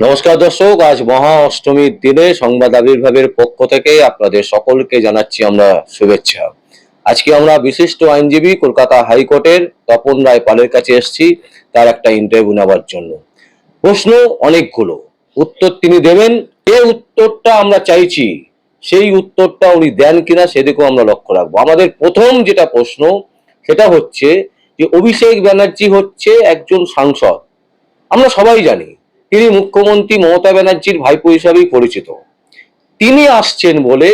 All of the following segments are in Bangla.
নমস্কার দর্শক, আজ মহা অষ্টমীর দিনে সংবাদ আবির্ভাবের পক্ষ থেকে আপনাদের সকলকে জানাচ্ছি আমরা শুভেচ্ছা। আজকে আমরা বিশিষ্ট আইনজীবী কলকাতা হাইকোর্টের তপন রায় পালের কাছে এসেছি, তার একটা ইন্টারভিউ নেওয়ার জন্য। প্রশ্ন অনেকগুলো। উত্তর তিনি দেবেন যে উত্তরটা আমরা চাইছি? সেই উত্তরটা উনি দেন কিনা সেদিকেও আমরা লক্ষ্য রাখব। আমাদের প্রথম যেটা প্রশ্ন, সেটা হচ্ছে যে, অভিষেক ব্যানার্জি হচ্ছে একজন সাংসদ। আমরা সবাই জানি তিনি মুখ্যমন্ত্রী মমতা ব্যানার্জির ভাইপো হিসাবেই পরিচিত। তিনি আসছেন বলে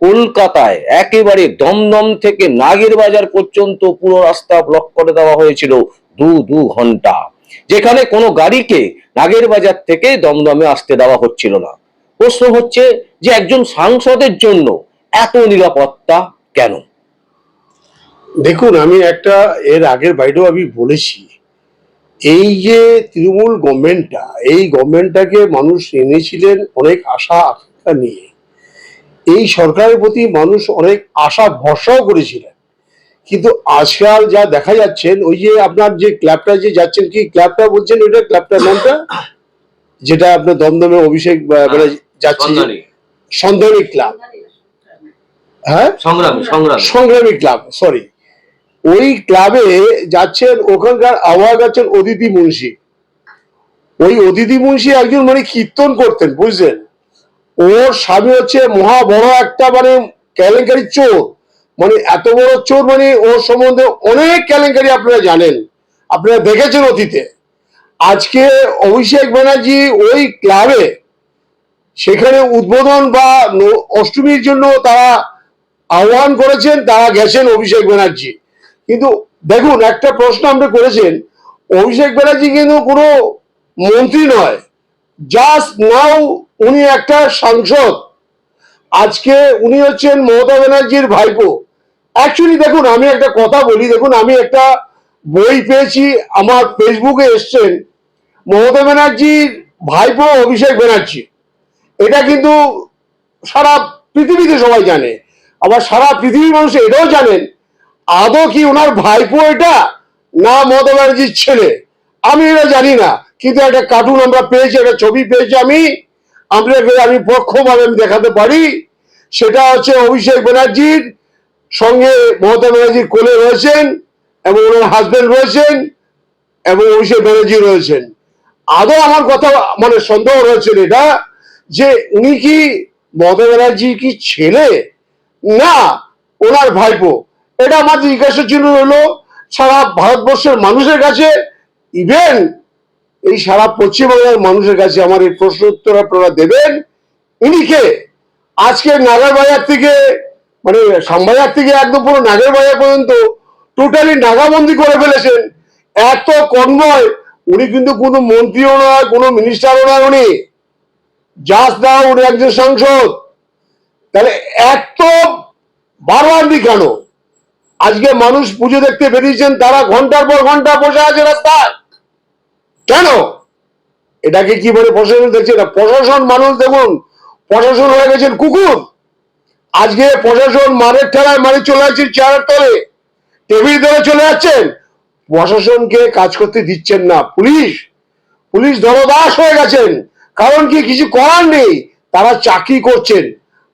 কলকাতায় একেবারে দমদম থেকে নাগের বাজার পর্যন্ত পুরো রাস্তা ব্লক করে দেওয়া হয়েছিল দু দু ঘণ্টা। যেখানে কোনো গাড়িকে নাগের বাজার থেকে দমদমে আসতে দেওয়া হচ্ছিল না। প্রশ্ন হচ্ছে যে একজন সাংসদের জন্য এত নিরাপত্তা কেন? দেখুন, আমি একটা এর আগের বাইরেও আমি বলেছি এই যে তৃণমূল গভর্নমেন্টটা এই গভর্নমেন্টটাকে মানুষ এনেছিলেন অনেক আশা আকাঙ্ক্ষা নিয়ে। এই সরকারের প্রতি মানুষ অনেক আশা ভরসাও করেছিলেন। কিন্তু আজকাল যা দেখা যাচ্ছেন ওই যে আপনার যে ক্লাবটা যে যাচ্ছেন কি ক্লাবটা বলছেন ওইটা? ক্লাবটার নামটা? যেটা আপনার দমদমে অভিষেক মানে যাচ্ছে সন্ধানী। ক্লাব। হ্যাঁ? সংগ্রামী সংগ্রামী। সংগ্রামী ক্লাব সরি ওই ক্লাবে যাচ্ছেন, ওখানকার আবহাওয়া যাচ্ছেন অদিতি মুন্সি। ওই অদিতি মুন্সি একজন মানে কীর্তন করতেন, বুঝলেন? ওর স্বামী হচ্ছে মহা বড় একটা মানে কেলেঙ্কারি চোর। মানে এত বড় চোর মানে ওর সম্বন্ধে অনেক কেলেঙ্কারি আপনারা জানেন। আপনারা দেখেছেন অতীতে। আজকে অভিষেক ব্যানার্জি ওই ক্লাবে সেখানে উদ্বোধন বা অষ্টমীর জন্য তারা আহ্বান করেছেন, তারা গেছেন অভিষেক ব্যানার্জি। কিন্তু দেখুন, একটা প্রশ্ন আপনি করেছেন। অভিষেক ব্যানার্জি কিন্তু কোনো মন্ত্রী নয়। জাস্ট নাও উনি একটা সাংসদ। আজকে উনি হচ্ছেন মমতা ব্যানার্জির ভাইপো। অ্যাকচুয়ালি দেখুন, আমি একটা কথা বলি। দেখুন, আমি একটা বই পেয়েছি, আমার ফেসবুকে এসছেন মমতা ব্যানার্জির ভাইপো অভিষেক ব্যানার্জি। এটা কিন্তু সারা পৃথিবীতে সবাই জানে। আবার সারা পৃথিবীর মানুষ এটাও জানেন আদৌ কি ওনার ভাইপো এটা? না মমতা ব্যানার্জির ছেলে। আমি এটা জানি না, কিন্তু একটা কার্টুন আমরা পেয়েছি, একটা ছবি পেয়েছি আমি। আপনাকে আমি পক্ষভাবে আমি দেখাতে পারি। সেটা হচ্ছে অভিষেক ব্যানার্জির সঙ্গে মমতা ব্যানার্জির কোলে রয়েছেন এবং ওনার হাজবেন্ড রয়েছেন এবং অভিষেক ব্যানার্জি রয়েছেন। আদৌ আমার কথা মানে সন্দেহ রয়েছে এটা যে উনি কি মমতা ব্যানার্জি কি ছেলে? না, ওনার ভাইপো। এটা আমার জিজ্ঞাসা চিহ্ন হলো, সারা ভারতবর্ষের মানুষের কাছে ইভেন এই সারা পশ্চিমবাংলার মানুষের কাছে আমার এই প্রশ্ন উত্তর আপনারা দেবেন। ইনি কে? আজকে নাগার বাজার থেকে মানে শ্যামবাজার থেকে একদম পুরো নাগের বাজার পর্যন্ত টোটালি নাগাবন্দি করে ফেলেছেন। এত কনভয়, উনি কিন্তু কোনো মন্ত্রীও নয়, কোনো মিনিস্টারও নয় উনি। জাস্ট না উনি একজন সাংসদ। তাহলে এত বারবান্দি কেন? আজকে মানুষ পুজো দেখতে বেরিয়েছেন, তারা ঘণ্টার পর ঘণ্টা বসে আছে রাস্তায়। কেন? এটাকে কি বলে প্রশাসন দেখছে? না প্রশাসন মানুষ দেখুন, প্রশাসন হয়ে গেছেন কুকুর। আজকে প্রশাসন মারের ঠেলায় মারি চলে যাচ্ছেন চেয়ারের তলে। টেবিল ধরে চলে যাচ্ছেন। প্রশাসনকে কাজ করতে দিচ্ছেন না। পুলিশ পুলিশ দরদাস হয়ে গেছেন। কারণ কি, কিছু করার নেই। তারা চাকরি করছেন।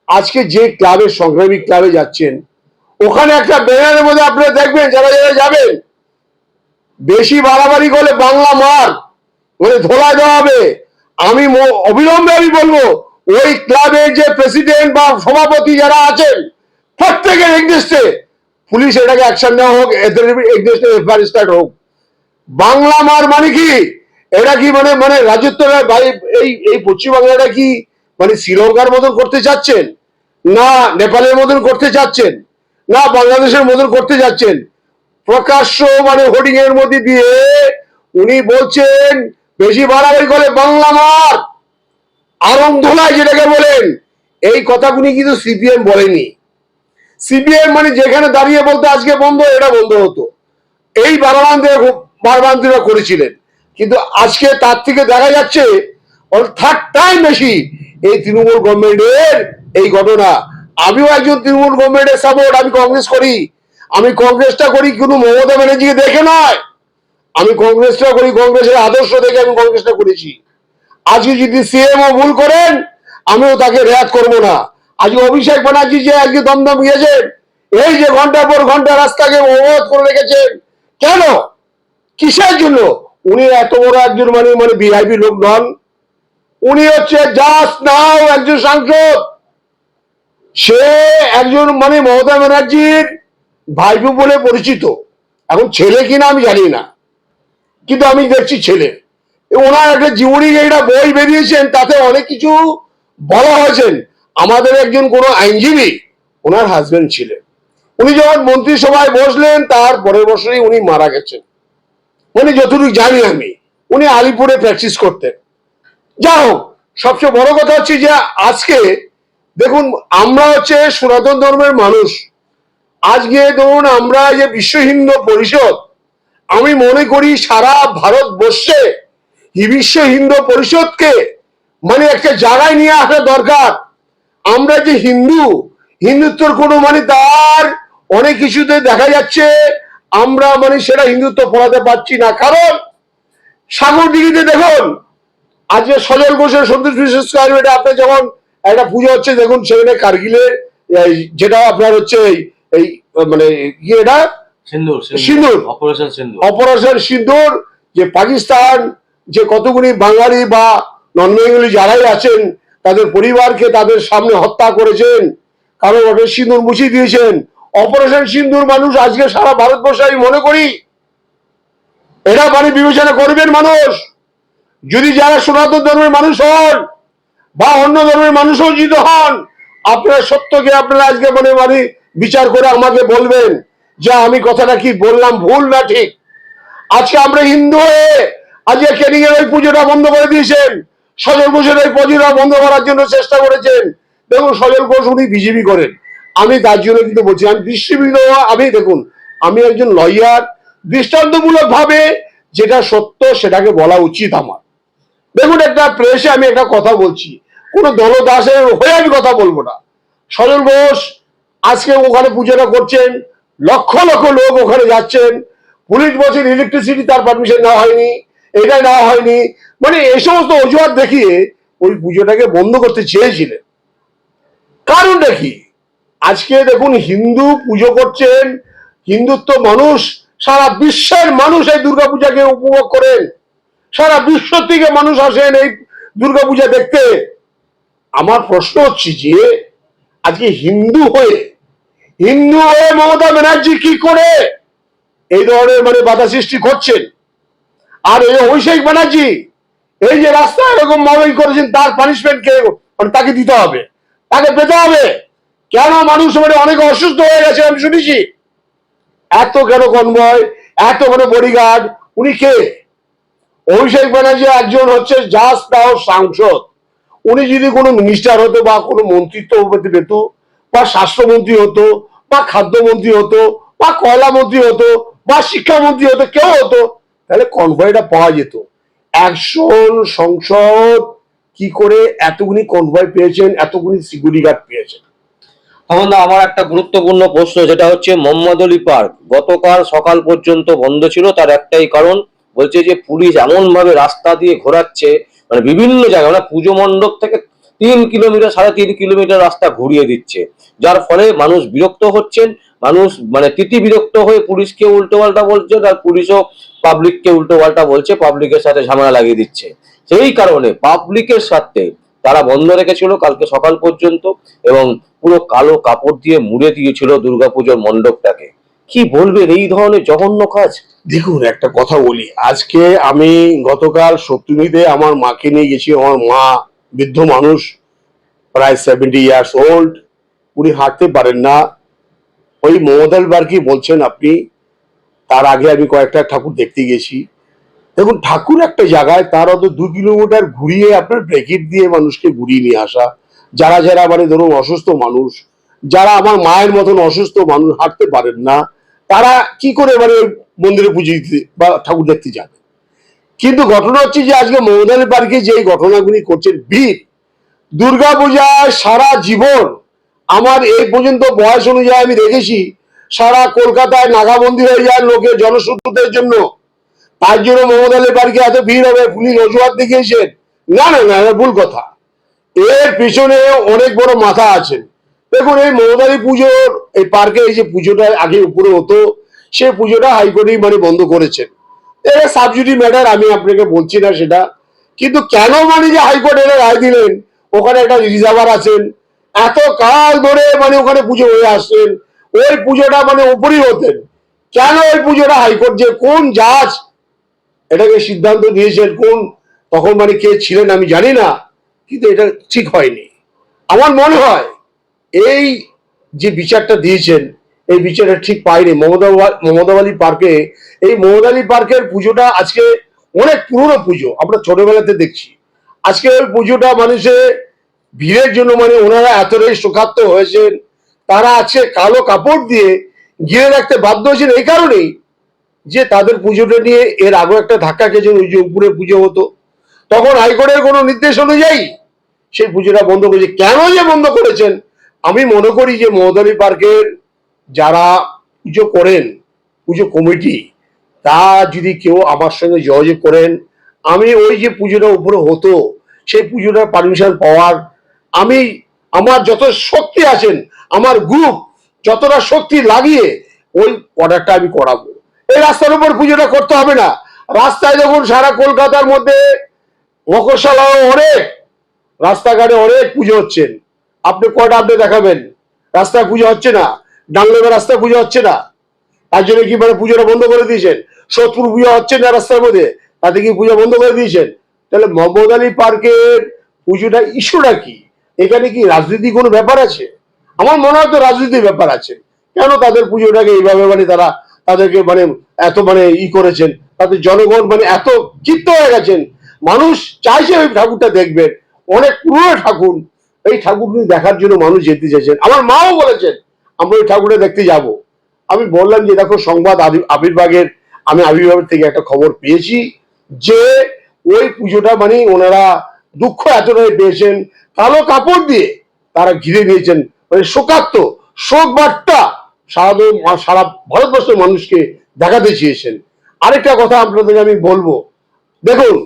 আজকে যে ক্লাবে সংগ্রামী ক্লাবে যাচ্ছেন ওখানে একটা ব্যানারের মধ্যে আপনারা দেখবেন, যারা যারা যাবেন, বেশি বাড়াবাড়ি করলে বাংলা মার মানে ধোলাই দেওয়া হবে। আমি অবিলম্বে আমি বলব, ওই ক্লাবের যে প্রেসিডেন্ট বা সভাপতি যারা আছেন, প্রত্যেকের এগনেস্টে পুলিশ এটাকে অ্যাকশন নেওয়া হোক এগনেস্টে এফআইআর স্টার্ট হোক। বাংলা মার মানে কি? এটা কি মানে মানে রাজত্ব ভাই, এই এই পশ্চিমবাংলাটা কি মানে শ্রীলঙ্কার মতন করতে চাচ্ছেন? না, নেপালের মতন করতে চাচ্ছেন? না, বাংলাদেশের মতন করতে যাচ্ছেন। প্রকাশ্য মানে হোর্ডিং এর মধ্যে দিয়ে উনি বলছেন, বেশি বাড়াবাড়ি করে বাংলা মার। আরং যেটাকে বলেন, এই কথাগুলি কিন্তু সিপিএম বলেনি। সিপিএম মানে যেখানে দাঁড়িয়ে বলতো আজকে বন্ধ, এটা বন্ধ হতো। এই বারবান্তিরা বারবান্তিরা করেছিলেন। কিন্তু আজকে তার থেকে দেখা যাচ্ছে থার্ড টাইম বেশি এই তৃণমূল গভর্নমেন্টের এই ঘটনা। আমিও একজন তৃণমূল গভর্নমেন্টের সাপোর্ট আমি কংগ্রেস করি। আমি কংগ্রেসটা করি কোনো মমতা ব্যানার্জিকে দেখে নয়। আমি কংগ্রেসটা করি, কংগ্রেসের আদর্শ দেখে আমি কংগ্রেসটা করেছি। আজকে যদি সিএমও ভুল করেন, আমিও তাকে রেয়াত করব না। আজকে অভিষেক ব্যানার্জি যে আজকে দমদম গিয়েছেন, এই যে ঘণ্টার পর ঘণ্টা রাস্তাকে অবরোধ করে রেখেছেন, কেন? কিসের জন্য? উনি এত বড় একজন মানে মানে ভিআইপি লোক নন। উনি হচ্ছে জাস্ট নাও একজন সাংসদ। সে একজন মানে মমতা ব্যানার্জির ভাইপো বলে পরিচিত। এখন ছেলে কিনা আমি জানি না। কিন্তু আমি দেখছি ছেলে। ওনার একটা জীবনী একটা বই বেরিয়েছেন, তাতে অনেক কিছু বলা হয়েছেন। আমাদের একজন কোনো আইনজীবী, ওনার হাজবেন্ড ছিলেন। উনি যখন মন্ত্রিসভায় বসলেন, তার পরের বছরই উনি মারা গেছেন। উনি যতটুকু জানি আমি, উনি আলিপুরে প্র্যাকটিস করতেন। যা হোক, সবচেয়ে বড় কথা হচ্ছে যে আজকে দেখুন, আমরা হচ্ছে সনাতন ধর্মের মানুষ। আজকে ধরুন আমরা যে বিশ্ব হিন্দু পরিষদ, আমি মনে করি সারা ভারতবর্ষে বিশ্ব হিন্দু পরিষদকে মানে একটা জায়গায় নিয়ে আসা দরকার। আমরা যে হিন্দু, হিন্দুত্বর কোনো মানে তার অনেক কিছুতে দেখা যাচ্ছে, আমরা মানে সেটা হিন্দুত্ব ফলাতে পারছি না। কারণ, সাগর দিঘিতে দেখুন, আজকে সজল ঘোষের সন্তোষ বিশেষ এটা আপনার যখন একটা পুজো হচ্ছে দেখুন সেখানে কার্গিলের এই যেটা আপনার হচ্ছে এই- মানে ইয়েটা সিন্দুর। অপারেশন সিন্দুর। অপারেশন সিন্দুর যে পাকিস্তান যে কতগুলি বাঙালি বা নন বেঙ্গলি যারাই আছেন তাদের পরিবারকে তাদের সামনে হত্যা করেছেন কারও ওটা সিঁদুর মুছিয়ে দিয়েছেন। অপারেশন সিন্দুর মানুষ আজকে সারা ভারতবর্ষে আমি মনে করি এরা মানে বিবেচনা করবেন মানুষ। যদি যারা সনাতন ধর্মের মানুষ হন বা অন্য ধর্মের মানুষও যদি হন। আপনারা সত্যকে আপনারা আজকে মনে মানে বিচার করে আমাকে বলবেন যে আমি কথাটা কি বললাম, ভুল না ঠিক? আজকে আমরা হিন্দু হয়ে আজকে কেনিং এর ওই পুজোটা বন্ধ করে দিয়েছেন। সজল ঘোষের ওই পুজোটা বন্ধ করার জন্য চেষ্টা করেছেন। দেখুন, সজল ঘোষ উনি বিজেপি করেন। আমি তার জন্য কিন্তু বলছি, আমি দৃষ্টিবিদ আমি দেখুন, আমি একজন লয়ার। দৃষ্টান্তমূলক ভাবে যেটা সত্য সেটাকে বলা উচিত আমার। দেখুন, একটা প্রেসে আমি একটা কথা বলছি। কোনো দলদাসের হয়ে আমি কথা বলব না। সজল ঘোষ আজকে ওখানে পুজোটা করছেন, লক্ষ লক্ষ লোক ওখানে যাচ্ছেন, পুলিশ বলছেন ইলেকট্রিসিটি তার পারমিশন নেওয়া হয়নি, এটা নেওয়া হয়নি। মানে এই সমস্ত অজুহাত দেখিয়ে ওই পুজোটাকে বন্ধ করতে চেয়েছিলেন। কারণটা কি? আজকে দেখুন হিন্দু পুজো করছেন, হিন্দুত্ব মানুষ, সারা বিশ্বের মানুষ এই দুর্গাপূজাকে উপভোগ করেন। সারা বিশ্ব থেকে মানুষ আসেন এই দুর্গাপূজা দেখতে। আমার প্রশ্ন হচ্ছে যে, আজকে হিন্দু হয়ে হিন্দু হয়ে মমতা ব্যানার্জি কি করে এই ধরনের মানে বাধা সৃষ্টি করছেন? আর এই অভিষেক ব্যানার্জি, এই যে রাস্তা এরকম মামলা করেছেন, তার পানিশমেন্ট কে মানে তাকে দিতে হবে, তাকে পেতে হবে। কেন মানুষ মানে অনেক অসুস্থ হয়ে গেছে, আমি শুনেছি। এত কেন কনভয় এত কেন বডিগার্ড উনি কে? অভিষেক ব্যানার্জি একজন হচ্ছে জাস্ট তাও সাংসদ। উনি যদি কোনো মিনিস্টার হতো বা কোনো মন্ত্রিত্ব পেত বা স্বাস্থ্যমন্ত্রী হতো, বা খাদ্যমন্ত্রী হতো, বা কয়লা মন্ত্রী হতো, বা শিক্ষামন্ত্রী হতো, কেউ হতো, তাহলে কনভয়টা পাওয়া যেত। একজন সংসদ কি করে এতগুলি কনভয় পেয়েছেন, এতগুলি সিকিউরিটি গার্ড পেয়েছেন? তখন আমার একটা গুরুত্বপূর্ণ প্রশ্ন, যেটা হচ্ছে মোহাম্মদ আলী পার্ক। গতকাল সকাল পর্যন্ত বন্ধ ছিল, তার একটাই কারণ, বলছে যে পুলিশ এমন ভাবে রাস্তা দিয়ে ঘোরাচ্ছে মানে বিভিন্ন জায়গায় মানে পুজো মণ্ডপ থেকে তিন কিলোমিটার, সাড়ে তিন কিলোমিটার রাস্তা ঘুরিয়ে দিচ্ছে। যার ফলে মানুষ বিরক্ত হচ্ছেন, মানুষ মানে তিতি বিরক্ত হয়ে পুলিশকে উল্টো পাল্টা বলছে আর পুলিশও পাবলিককে উল্টো পাল্টা বলছে পাবলিকের সাথে ঝামেলা লাগিয়ে দিচ্ছে। সেই কারণে পাবলিকের সাথে তারা বন্ধ রেখেছিল কালকে সকাল পর্যন্ত এবং পুরো কালো কাপড় দিয়ে মুড়ে দিয়েছিল দুর্গাপুজোর মণ্ডপটাকে। কি বলবেন? এই ধরনের জঘন্য কাজ? দেখুন, একটা কথা বলি। আজকে আমি গতকাল সপ্তমীতে আমার মাকে নিয়ে গেছি। আমার মা বৃদ্ধ মানুষ, প্রায় সেভেন্টি ইয়ার্স ওল্ড উনি হাঁটতে পারেন না। ওই মমতাল বার্কি বলছেন আপনি? তার আগে আমি কয়েকটা ঠাকুর দেখতে গেছি। দেখুন, ঠাকুর একটা জায়গায় তার অত দু কিলোমিটার ঘুরিয়ে আপনার ব্রেকেট দিয়ে মানুষকে ঘুরিয়ে নিয়ে আসা। যারা যারা মানে ধরুন অসুস্থ মানুষ যারা আমার মায়ের মতন অসুস্থ মানুষ হাঁটতে পারেন না, তারা কি করে ওই মন্দিরে পুজো দিতে বা ঠাকুর দেখতে যাবে? কিন্তু ঘটনা হচ্ছে যে আজকে মৌদানি পার্কে যে ঘটনাগুলি করছেন, ভিড়। দুর্গা পূজায় সারা জীবন আমার এই পর্যন্ত বয়স অনুযায়ী আমি দেখেছি, সারা কলকাতায় নাগা নাগাবন্দি হয়ে যায় লোকের জনসূত্রদের জন্য। তার জন্য আলী পার্কে এত ভিড় হবে, পুলিশ অজুহাত দেখিয়েছেন। না না না ভুল কথা। এর পিছনে অনেক বড় মাথা আছেন দেখুন, এই মমতারি পুজোর এই পার্কে এই যে পুজোটা আগে উপরে হতো সে পুজোটা হাইকোর্টেই মানে বন্ধ করেছেন। এটা সাবজুডি ম্যাটার আমি আপনাকে বলছি না সেটা। কিন্তু কেন মানে যে হাইকোর্ট এটা রায় দিলেন? ওখানে একটা রিজার্ভার আছেন। এত কাল ধরে মানে ওখানে পুজো হয়ে আসছেন। ওই পুজোটা মানে উপরই হতেন। কেন ওই পুজোটা হাইকোর্ট যে কোন জাজ এটাকে সিদ্ধান্ত দিয়েছেন, কোন তখন মানে কে ছিলেন আমি জানি না, কিন্তু এটা ঠিক হয়নি। আমার মনে হয় এই যে বিচারটা দিয়েছেন, এই বিচারটা ঠিক পাইনি। মমতা মমতাবালি পার্কে, এই মমতালি পার্কের পুজোটা আজকে অনেক পুরনো পুজো, আমরা ছোটবেলাতে দেখছি। আজকে ওই পুজোটা মানুষের ভিড়ের জন্য মানে ওনারা এতটাই শোকাত্ম হয়েছেন, তারা আজকে কালো কাপড় দিয়ে ঘিরে রাখতে বাধ্য হয়েছেন এই কারণেই যে তাদের পুজোটা নিয়ে এর আগে একটা ধাক্কা খেয়েছেন, ওই যে উপরে পুজো হতো। তখন হাইকোর্টের কোনো নির্দেশ অনুযায়ী সেই পুজোটা বন্ধ করেছে। কেন যে বন্ধ করেছেন আমি মনে করি যে মহদারি পার্কের যারা পুজো করেন, পুজো কমিটি, তা যদি কেউ আমার সঙ্গে যোগাযোগ করেন, আমি ওই যে পুজোটা উপরে হতো, সেই পুজোটার পারমিশন পাওয়ার, আমি আমার যত শক্তি আছেন, আমার গ্রুপ যতটা শক্তি লাগিয়ে ওই অর্ডারটা আমি করাবো। এই রাস্তার উপর পুজোটা করতে হবে না। রাস্তায় দেখুন সারা কলকাতার মধ্যে মকরশালাও অনেক, রাস্তাঘাটে অনেক পুজো হচ্ছেন আপনি কয়টা আপনি দেখাবেন? রাস্তায় পুজো হচ্ছে না। ডাংলেবের রাস্তায় পুজো হচ্ছে না। তার জন্য কি মানে পুজোটা বন্ধ করে দিয়েছেন? সোদপুর পুজো হচ্ছে না রাস্তার মধ্যে? তাতে কি পুজো বন্ধ করে দিয়েছেন? তাহলে মোহাম্মদ আলী পার্কের পুজোটা ইস্যুটা কি? এখানে কি রাজনীতি কোনো ব্যাপার আছে? আমার মনে হয় তো রাজনীতির ব্যাপার আছে। কেন তাদের পুজোটাকে এইভাবে মানে তারা তাদেরকে মানে এত মানে ই করেছেন? তাদের জনগণ মানে এত ক্ষিপ্ত হয়ে গেছেন। মানুষ চাইছে ওই ঠাকুরটা দেখবেন। অনেক পুরনো ঠাকুর এই ঠাকুরকে দেখার জন্য মানুষ যেতে চাইছেন। আমার মাও বলেছেন, আমরা ওই ঠাকুরটা দেখতে যাব। আমি বললাম যে, দেখো, সংবাদ আবি- আবির্ভাগের আমি আবির্ভাবের থেকে একটা খবর পেয়েছি যে, ওই পুজোটা মানে ওনারা দুঃখ এতটাই পেয়েছেন, কালো কাপড় দিয়ে তারা ঘিরে নিয়েছেন। মানে শোকাত্ম শোক বার্তা সারা সারা ভারতবর্ষের মানুষকে দেখাতে চেয়েছেন। আরেকটা কথা আপনাদের আমি বলব। দেখুন,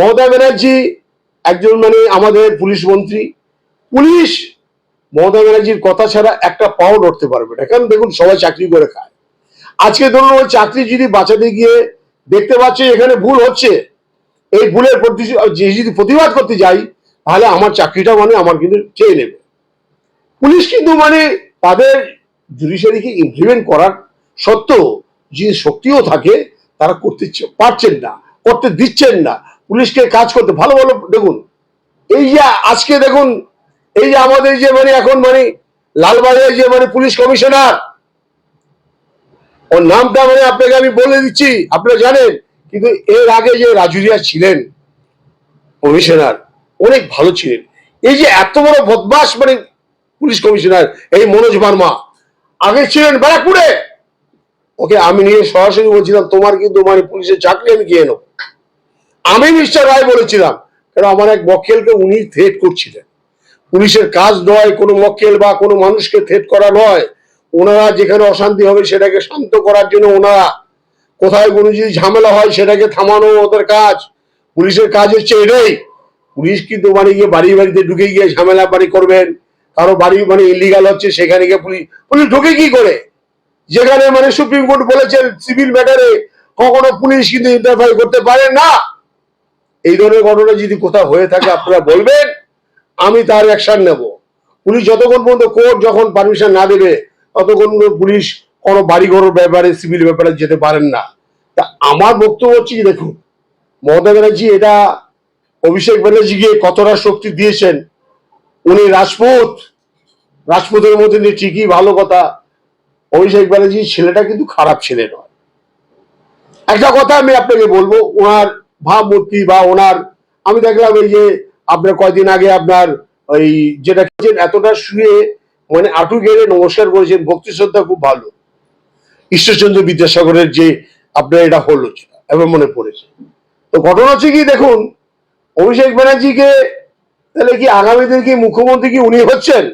মমতা ব্যানার্জি একজন মানে আমাদের পুলিশ মন্ত্রী পুলিশ মমতা ব্যানার্জির কথা ছাড়া একটা পাও লড়তে পারবে না। কারণ দেখুন, সবাই চাকরি করে খায়। আজকে ধরুন, ওই চাকরি যদি বাঁচাতে গিয়ে দেখতে পাচ্ছে এখানে ভুল হচ্ছে, এই ভুলের প্রতি যদি প্রতিবাদ করতে যাই, তাহলে আমার চাকরিটা মানে আমার কিন্তু চেয়ে নেবে। পুলিশ কিন্তু মানে তাদের জুডিশিয়ারিকে ইমপ্লিমেন্ট করার সত্ত্বেও যে শক্তিও থাকে, তারা করতে পারছেন না, করতে দিচ্ছেন না। পুলিশকে কাজ করতে ভালো ভালো, দেখুন। এই যে আজকে দেখুন এই যে আমাদের যে মানে এখন মানে লালবাজারে যে মানে পুলিশ কমিশনার। ওর নামটা মানে আপনাকে আমি বলে দিচ্ছি, আপনারা জানেন, কিন্তু এর আগে যে রাজুরিয়া ছিলেন, কমিশনার, অনেক ভালো ছিলেন। এই যে এত বড় বদমাস মানে পুলিশ কমিশনার, এই মনোজ বার্মা, আগে ছিলেন ব্যারাকপুরে। ওকে আমি নিয়ে সরাসরি বলছিলাম, তোমার কিন্তু মানে পুলিশের চাকরি আমি গিয়ে নেব। আমি মিস্টার রায় বলেছিলাম কারণ আমার এক মক্কেলকে উনি থ্রেট করছিলেন। পুলিশের কাজ নয়, কোনো মক্কেল বা কোনো মানুষকে থ্রেট করা নয়। ওনারা যেখানে অশান্তি হবে সেটাকে শান্ত করার জন্য ওনারা কোথায় কোনো যদি ঝামেলা হয় সেটাকে থামানো ওদের কাজ। পুলিশের কাজ হচ্ছে এটাই। পুলিশ কিন্তু মানে গিয়ে বাড়ি বাড়িতে ঢুকে গিয়ে ঝামেলা বাড়ি করবেন। কারও বাড়ি মানে ইলিগাল হচ্ছে, সেখানে গিয়ে পুলিশ পুলিশ ঢুকে কি করে? যেখানে মানে সুপ্রিম কোর্ট বলেছেন, সিভিল ম্যাটারে কখনো পুলিশ কিন্তু ইন্টারফায়ার করতে পারে না। এই ধরনের ঘটনা যদি কোথাও হয়ে থাকে, আপনারা বলবেন। আমি তার অ্যাকশন নেব। পুলিশ যতক্ষণ পর্যন্ত কোর্ট যখন পারমিশন না দেবে, ততক্ষণ পুলিশ কোনো বাড়ি ঘরের ব্যাপারে সিভিল ব্যাপারে যেতে পারেন না। তা আমার বক্তব্য হচ্ছে কি দেখুন, মমতা ব্যানার্জি এটা অভিষেক ব্যানার্জিকে কতটা শক্তি দিয়েছেন, উনি রাজপুত রাজপুতের মধ্যে নিয়ে ঠিকই ভালো কথা, অভিষেক ব্যানার্জির ছেলেটা কিন্তু খারাপ ছেলে নয়। একটা কথা আমি আপনাকে বলব, ওনার ভাবমূর্তি বা ওনার, আমি দেখলাম এই যে আপনার কয়দিন আগে আপনার ওই যেটা করেছেন এতটা শুয়ে মানে আটু গেড়ে নমস্কার করেছেন, ভক্তি শ্রদ্ধা খুব ভালো। ঈশ্বরচন্দ্র বিদ্যাসাগরের যে আপনার এটা হলো এবার মনে পড়েছে। তো ঘটনা হচ্ছে কি, দেখুন, অভিষেক ব্যানার্জিকে তাহলে কি আগামী দিন কি মুখ্যমন্ত্রী কি উনি হচ্ছেন?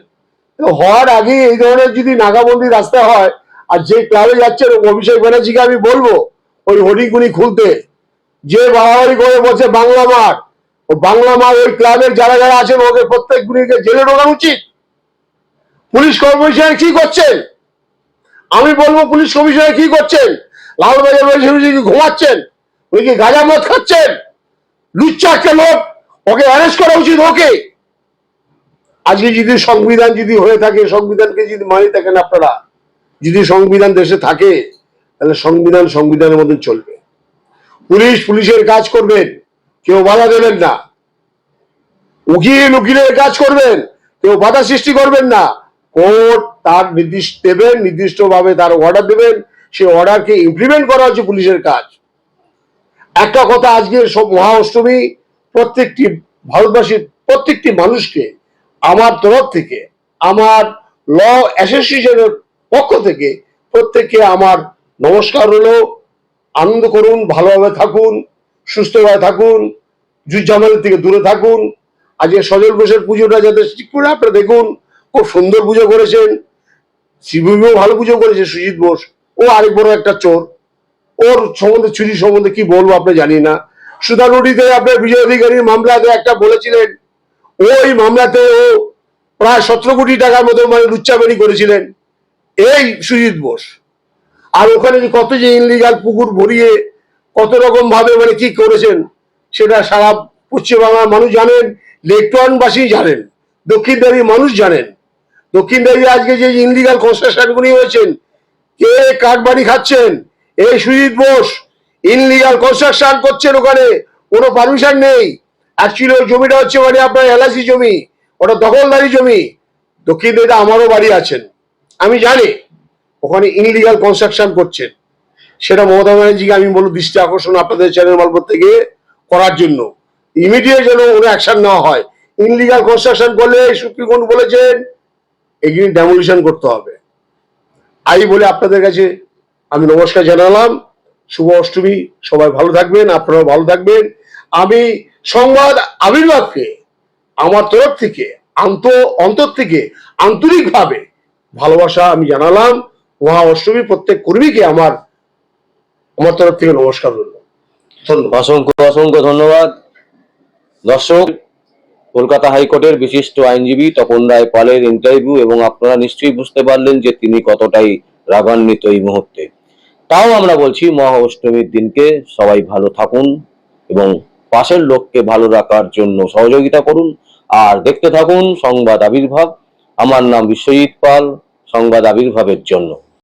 হওয়ার আগে এই ধরনের যদি নাগাবন্দি রাস্তা হয়, আর যে ক্লাবে যাচ্ছেন, অভিষেক ব্যানার্জিকে আমি বলব, ওই হরিগুনি খুলতে। যে বাড়াবাড়ি করে বলছে বাংলা মাঠ ও বাংলা মা ওই ক্লাবের যারা যারা আছেন ওকে প্রত্যেক গুলিকে জেলে ঢোকানো উচিত। পুলিশ কমিশনার কি করছেন? আমি বলব পুলিশ কমিশনার কি করছেন? লালবাজার বসে বসে কি ঘুমাচ্ছেন? উনি কি গাঁজা মদ খাচ্ছেন? লুচ্চা একটা লোক, ওকে অ্যারেস্ট করা উচিত ওকে। আজকে যদি সংবিধান যদি হয়ে থাকে, সংবিধানকে যদি মানি থাকেন আপনারা, যদি সংবিধান দেশে থাকে, তাহলে সংবিধান সংবিধানের মতন চলবে। পুলিশ পুলিশের কাজ করবেন। কেউ বাধা দেবেন না। উকিল উকিলের কাজ করবেন, কেউ বাধা সৃষ্টি করবেন না। কোর্ট তার নির্দিষ্ট দেবেন, নির্দিষ্টভাবে তার অর্ডার দেবেন, সে অর্ডারকে ইমপ্লিমেন্ট করা হচ্ছে পুলিশের কাজ। একটা কথা আজকে সব মহা অষ্টমী প্রত্যেকটি ভারতবাসীর, প্রত্যেকটি মানুষকে আমার তরফ থেকে, আমার ল অ্যাসোসিয়েশনের পক্ষ থেকে প্রত্যেককে আমার নমস্কার হলো আনন্দ করুন, ভালোভাবে থাকুন। সুস্থভাবে থাকুন জুজ্জামালের থেকে দূরে থাকুন। আজকে সজল ঘোষের পুজোটা যাতে করে আপনারা দেখুন, খুব সুন্দর পুজো করেছেন। শিবভূমিও ভালো পুজো করেছে, সুজিত বোস। ও আরেক বড় একটা চোর। ওর সম্বন্ধে, চুরি সম্বন্ধে কি বলব আপনি জানি না। সুধানুটিতে আপনার বিজয় অধিকারীর মামলাতে একটা বলেছিলেন। ওই মামলাতে ও প্রায় সতেরো কোটি টাকার মতো মানে লুচ্চাবাড়ি করেছিলেন। এই সুজিত বোস। আর ওখানে কত যে ইনলিগাল পুকুর ভরিয়ে কত রকম ভাবে মানে কি করেছেন, সেটা সারা পশ্চিমবাংলার মানুষ জানেন লেকটনবাসী জানেন দক্ষিণদারি মানুষ জানেন। দক্ষিণদারি আজকে যে ইনলিগাল কনস্ট্রাকশন গুলি হয়েছেন, কে কাঠ বাড়ি খাচ্ছেন, এই সুজিত বোস ইনলিগাল কনস্ট্রাকশন করছেন ওখানে, কোনো পারমিশন নেই। অ্যাকচুয়ালি ওই জমিটা হচ্ছে মানে আপনার এলআইসি জমি, ওটা দখলদারি জমি। দক্ষিণ দিকে আমারও বাড়ি আছেন। আমি জানি, ওখানে ইনলিগাল কনস্ট্রাকশন করছেন। সেটা মমতা ব্যানার্জিকে আমি বলব দৃষ্টি আকর্ষণ আপনাদের চ্যানেল মারফত থেকে করার জন্য। ইমিডিয়েট যেন ওর অ্যাকশন নেওয়া হয়। ইনলিগাল কনস্ট্রাকশন করলে সুপ্রিম কোর্ট বলেছেন, এগুলি ডেমোলিশন করতে হবে। আই বলে আপনাদের কাছে আমি নমস্কার জানালাম। শুভ অষ্টমী, সবাই ভালো থাকবেন, আপনারাও ভালো থাকবেন। আমি সংবাদ আবির্ভাবকে আমার তরফ থেকে, আন্ত, অন্তর থেকে আন্তরিকভাবে ভালোবাসা আমি জানালাম। মহা অষ্টমী প্রত্যেক কর্মীকে আমার আমার তরফ থেকে নমস্কার রইল। ধন্যবাদ। অসংখ্য অসংখ্য ধন্যবাদ। দর্শক, কলকাতা হাইকোর্টের বিশিষ্ট আইনজীবী তপন রায় পালের ইন্টারভিউ এবং আপনারা নিশ্চয়ই বুঝতে পারলেন যে তিনি কতটাই রাগান্বিত এই মুহূর্তে। তাও আমরা বলছি মহা অষ্টমীর দিনকে সবাই ভালো থাকুন এবং পাশের লোককে ভালো রাখার জন্য সহযোগিতা করুন। আর দেখতে থাকুন সংবাদ আবির্ভাব। আমার নাম বিশ্বজিৎ পাল, সংবাদ আবির্ভাবের জন্য।